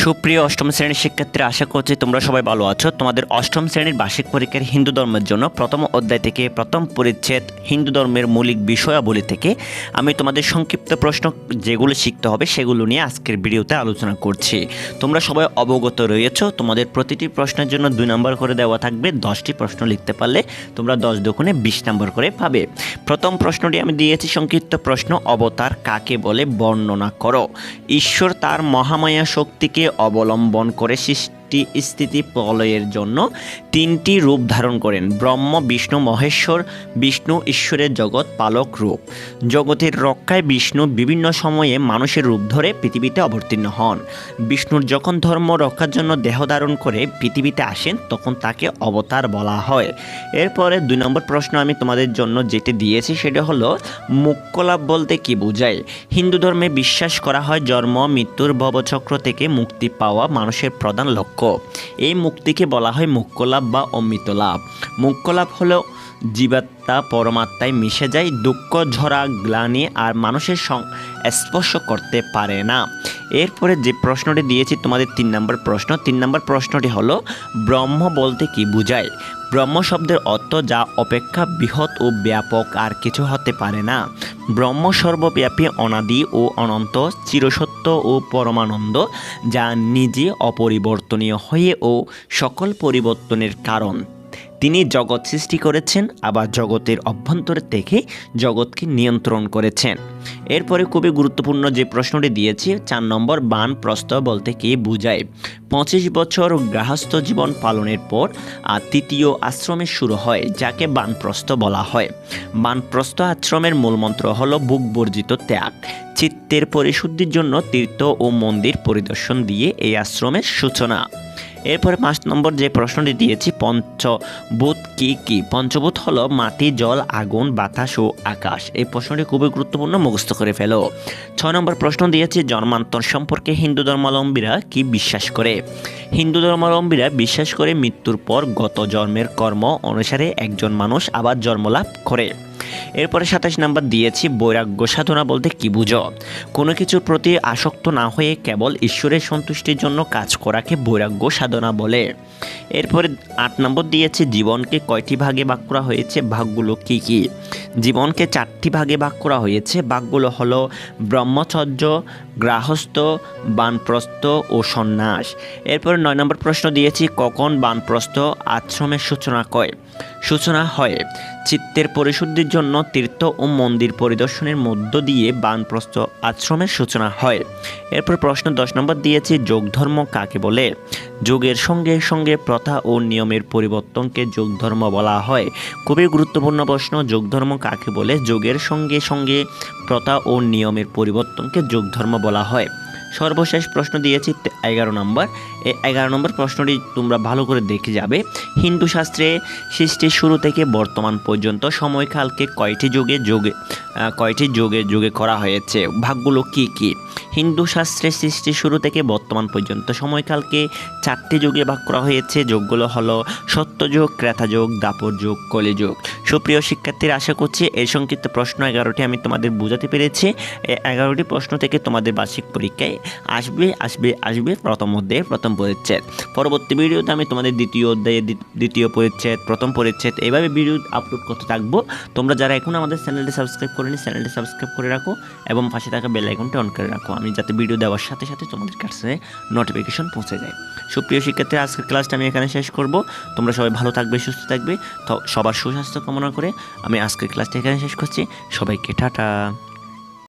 সুপ্রিয় অষ্টম শ্রেণির শিক্ষার্থীরা, আশা করছি তোমরা সবাই ভালো আছো। তোমাদের অষ্টম শ্রেণির বার্ষিক পরীক্ষার হিন্দু ধর্মের জন্য প্রথম অধ্যায় থেকে প্রথম পরিচ্ছেদ হিন্দু ধর্মের মৌলিক বিষয়াবলী থেকে আমি তোমাদের সংক্ষিপ্ত প্রশ্ন যেগুলো শিখতে হবে সেগুলো নিয়ে আজকের ভিডিওতে আলোচনা করছি। তোমরা সবাই অবগত রয়েছো, তোমাদের প্রতিটি প্রশ্নের জন্য দুই নম্বর করে দেওয়া থাকবে, দশটি প্রশ্ন লিখতে পারলে তোমরা দশ দোকানে বিশ নম্বর করে পাবে। প্রথম প্রশ্নটি আমি দিয়েছি, সংক্ষিপ্ত প্রশ্ন, অবতার কাকে বলে বর্ণনা করো? ঈশ্বর তার মহামায়া শক্তিকে অবলম্বন করে সৃষ্টি স্থিতি প্রলয়ের জন্য তিনটি রূপ ধারণ করেন। ব্রহ্ম, বিষ্ণু, মহেশ্বর, বিষ্ণু, ঈশ্বরের জগৎ, পালক রূপ। জগতের রক্ষায় বিষ্ণু বিভিন্ন সময়ে মানুষের রূপ ধরে পৃথিবীতে অবতীর্ণ হন। বিষ্ণুর যখন ধর্ম রক্ষার জন্য দেহ ধারণ করে পৃথিবীতে আসেন, তখন তাকে অবতার বলা হয়। এরপরে দুই নম্বর প্রশ্ন আমি তোমাদের জন্য যেটি দিয়েছি, সেটা হলো মুক্কলাভ বলতে কি বোঝায়? হিন্দু ধর্মে বিশ্বাস করা হয়, জন্ম, মৃত্যুর ভবচক্র থেকে মুক্তি পাওয়া মানুষের প্রধান লক্ষ্য। এই মুক্তিকে বলা হয় মুক্কলাভ বা অমৃত লাভ মুক্কলাভ হলো জীবাত্মা পরমাত্মায় মিশে যায় দুঃখ, ঝরা, গ্লানি আর মানুষের স্পর্শ করতে পারে না। এরপরে যে প্রশ্নটি দিয়েছি, তোমাদের তিন নম্বর প্রশ্ন। তিন নম্বর প্রশ্নটি হলো, ব্রহ্ম বলতে কি বোঝায়? ব্রহ্ম শব্দের অর্থ যা অপেক্ষা বৃহৎ ও ব্যাপক আর কিছু হতে পারে না। ব্রহ্ম সর্বব্যাপী অনাদি ও অনন্ত, চিরসত্য ও পরমানন্দ, যা নিজে অপরিবর্তনীয় হয়ে ও সকল পরিবর্তনের কারণ। তিনি জগৎ সৃষ্টি করেছেন, আবার জগতের অভ্যন্তর থেকে জগৎকে নিয়ন্ত্রণ করেছেন। এরপরে খুবই গুরুত্বপূর্ণ যে প্রশ্নটি দিয়েছি, চার নম্বর, বান প্রস্থ বলতে কি বোঝায়? পঁচিশ বছর গৃহস্থ জীবন পালনের পর, আর তৃতীয় আশ্রমে শুরু হয়, যাকে বানপ্রস্থ বলা হয়। বানপ্রস্থ আশ্রমের মূলমন্ত্র হলো বুক বর্জিত ত্যাগ। চিত্তের পরিশুদ্ধির জন্য তীর্থ ও মন্দির পরিদর্শন দিয়ে এই আশ্রমের সূচনা। এরপরে পাঁচ নম্বর যে প্রশ্নটি দিয়েছি, পঞ্চভূত কি কি? পঞ্চভূত হলো মাটি, জল, আগুন, বাতাস ও আকাশ। এই প্রশ্নটি খুবই গুরুত্বপূর্ণ, মুখস্থ করে ফেলো। ছয় নম্বর প্রশ্ন দিয়েছি, জন্মান্তর সম্পর্কে হিন্দু ধর্মাবলম্বীরা কি বিশ্বাস করে? হিন্দু ধর্মাবলম্বীরা বিশ্বাস করে মৃত্যুর পর গত জন্মের কর্ম অনুসারে একজন মানুষ আবার জন্মলাভ করে। এরপরে সাতাশ নাম্বার দিয়েছি, বৈরাগ্য সাধনা বলতে কি বুঝো? কোনো কিছুর প্রতি আসক্ত না হয়ে কেবল ঈশ্বরের সন্তুষ্টির জন্য কাজ করাকে বৈরাগ্য সাধনা বলে। এরপরে আট নম্বর দিয়েছে, জীবনকে কয়টি ভাগে ভাগ করা হয়েছে? ভাগগুলো কী কি? জীবনকে চারটি ভাগে ভাগ করা হয়েছে। ভাগগুলো হলো ব্রহ্মচর্য গ্রাহস্থ বানপ্রস্থ ও সন্ন্যাস। এরপরে নয় নম্বর প্রশ্ন দিয়েছি, কখন বানপ্রস্থ আশ্রমের সূচনা কয়? সূচনা হয় চিত্তের পরিশুদ্ধির জন্য তীর্থ ও মন্দির পরিদর্শনের মধ্য দিয়ে বানপ্রস্থ আশ্রমের সূচনা হয়। এরপর প্রশ্ন দশ নম্বর দিয়েছি যোগ ধর্ম কাকে বলে? যোগের সঙ্গে সঙ্গে প্রথা ও নিয়মের পরিবর্তনকে যোগ ধর্ম বলা হয়। খুবই গুরুত্বপূর্ণ প্রশ্ন যোগ ধর্ম কাকে বলে? যোগের সঙ্গে সঙ্গে প্রথা ও নিয়মের পরিবর্তনকে যোগ ধর্ম বলা হয়। সর্বশেষ প্রশ্ন দিয়েছি এগারো নম্বর। এই এগারো নম্বর প্রশ্নটি তোমরা ভালো করে দেখে যাবে। হিন্দু শাস্ত্রে সৃষ্টির শুরু থেকে বর্তমান পর্যন্ত সময়কালকে কয়টি যুগে যোগে কয়টি যুগে যুগে করা হয়েছে? ভাগগুলো কি কি? হিন্দু শাস্ত্রে সৃষ্টির শুরু থেকে বর্তমান পর্যন্ত সময়কালকে চারটি যুগে ভাগ করা হয়েছে। যোগগুলো হলো সত্যযুগ, ক্রেতাযুগ দাপর যুগ কলিযুগ। সুপ্রিয় শিক্ষার্থীরা, আশা করছি এই সংক্ষিপ্ত প্রশ্ন এগারোটি আমি তোমাদের বোঝাতে পেরেছি। এগারোটি প্রশ্ন থেকে তোমাদের বার্ষিক পরীক্ষায় আসবে আসবে আসবে প্রথম অধ্যায়ে প্রথম পরিচ্ছেদ। পরবর্তী ভিডিওতে আমি তোমাদের দ্বিতীয় অধ্যায়ে দ্বিতীয় পরিচ্ছেদ, প্রথম পরিচ্ছেদ এইভাবে ভিডিও আপলোড করতে থাকব। তোমরা যারা এখন আমাদের চ্যানেলটি সাবস্ক্রাইব করেনি, চ্যানেলটি সাবস্ক্রাইব করে রাখো এবং পাশে থাকা বেল আইকনটি অন করে রাখো। আমি যাতে ভিডিও দেওয়ার সাথে সাথে তোমাদের কাছে নোটিফিকেশন পৌঁছে যায়। সুপ্রিয় শিক্ষার্থী, আজকের ক্লাসটা আমি এখানে শেষ করব। তোমরা সবাই ভালো থাকবে, সুস্থ থাকবে। সবার সুস্বাস্থ্য কামনা করে আমি আজকের ক্লাসটা এখানে শেষ করছি। সবাইকে টাটা।